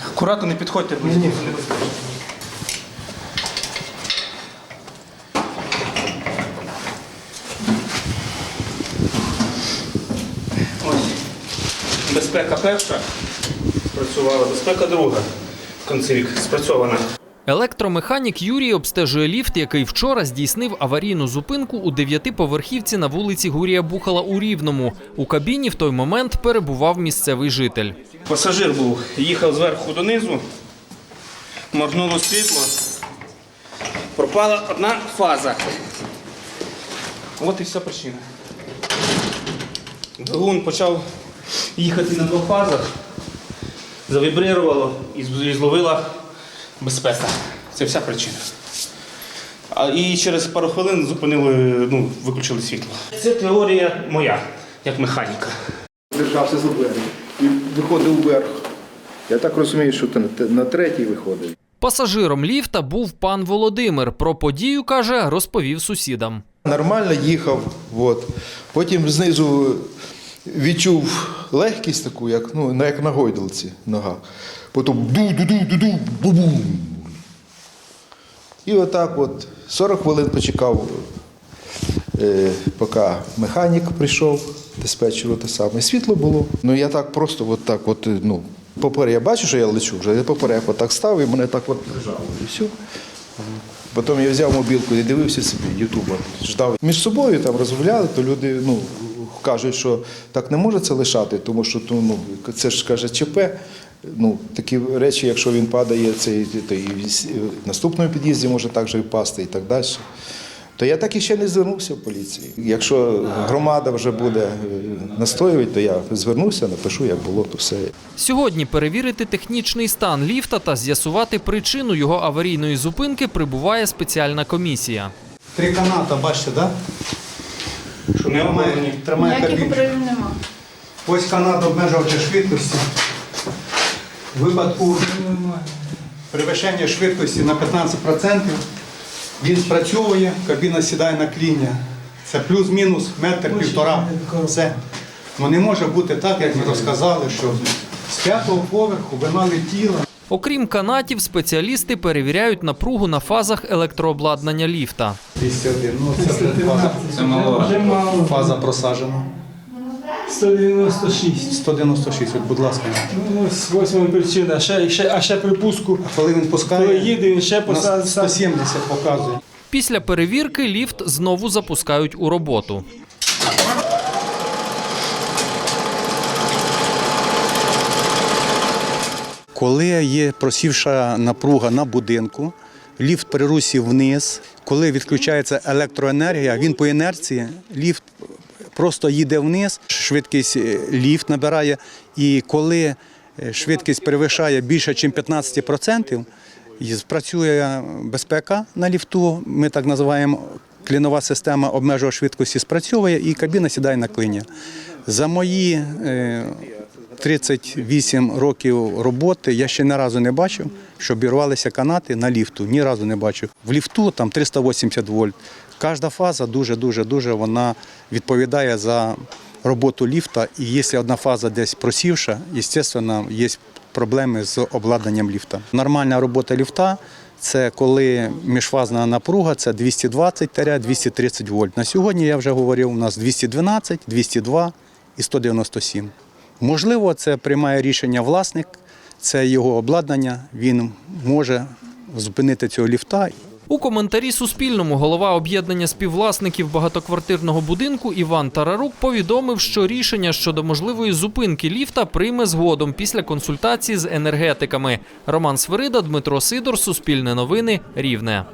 Акуратно не підходьте, бо ні. Безпека перша спрацювала, безпека друга. Концевік спрацьована. Електромеханік Юрій обстежує ліфт, який вчора здійснив аварійну зупинку у дев'ятиповерхівці на вулиці Гурія Бухала у Рівному. У кабіні в той момент перебував місцевий житель. Пасажир був, їхав зверху донизу, моргнуло світло, пропала одна фаза. От і вся причина. Двигун почав їхати на двох фазах, завібрирувало і зловила безпека. Це вся причина. А, і через пару хвилин зупинили, ну, виключили світло. Це теорія моя, як механіка. держався за берег і виходив вверх. Я так розумію, що ти на третій виходив. Пасажиром ліфта був пан Володимир. Про подію каже, розповів сусідам. Нормально їхав, от. потім знизу відчув легкість таку, як, ну, як на гойдалці нога. Потім ду-ду-ду-ду-ду, бу-бум. І отак от 40 хвилин почекав, е, поки механік прийшов, диспетчер те саме. Світло було. Ну я так просто, от так, от, ну, поперек, я бачу, що я лечу вже, я поперек отак став і мене так от прижало. І все. Потім я взяв мобілку і дивився собі Ютуба. Ждав. Між собою там розмовляли, то люди ну, кажуть, що так не може це лишати, тому що ну, це ж каже ЧП. Ну, такі речі, якщо він падає, це і, то і в наступному під'їзді може так же і впасти і так далі. То я так і ще не звернувся в поліцію. Якщо громада вже буде е, настоювати, то я звернуся, напишу, як було, то все. Сьогодні перевірити технічний стан ліфта та з'ясувати причину його аварійної зупинки прибуває спеціальна комісія. Три каната, бачите, да? Що не обмежені. Тримає Ніяких кабінку. управлінь нема. Ось канат обмежувача швидкості. Випадку перевищення швидкості на 15% він спрацьовує, кабіна сідає на кління. Це плюс-мінус метр півтора. Все. Ну не може бути так, як ми розказали, що з п'ятого поверху вона летіла. Окрім канатів, спеціалісти перевіряють напругу на фазах електрообладнання ліфта. 201. Ну, це фаза, Це мало. фаза просаджена. 196. 196, от, будь ласка. Ну, ось восьма причина. Ще, ще, а ще припуску. Коли він Коли пускає, їде, він ще на посадить. 170 показує. Після перевірки ліфт знову запускають у роботу. Коли є просівша напруга на будинку, ліфт при русі вниз, коли відключається електроенергія, він по інерції, ліфт просто їде вниз, швидкість е, ліфт набирає. І коли е, швидкість перевищає більше, ніж 15%, і спрацює безпека на ліфту, ми так називаємо. Клінова система обмежувача швидкості спрацьовує і кабіна сідає на клиня. За мої е, 38 років роботи я ще ні разу не бачив, що обірвалися канати на ліфту. Ні разу не бачив. В ліфту там 380 вольт. Кожна фаза дуже дуже дуже вона відповідає за роботу ліфта. І якщо одна фаза десь просівша, звісно, є проблеми з обладнанням ліфта. Нормальна робота ліфта. Це коли міжфазна напруга це 220-230 вольт. На сьогодні я вже говорив, у нас 212, 202 і 197. Можливо, це приймає рішення власник, це його обладнання. Він може зупинити цього ліфта. У коментарі Суспільному голова об'єднання співвласників багатоквартирного будинку Іван Тарарук повідомив, що рішення щодо можливої зупинки ліфта прийме згодом після консультації з енергетиками. Роман Свирида, Дмитро Сидор, Суспільне новини, Рівне.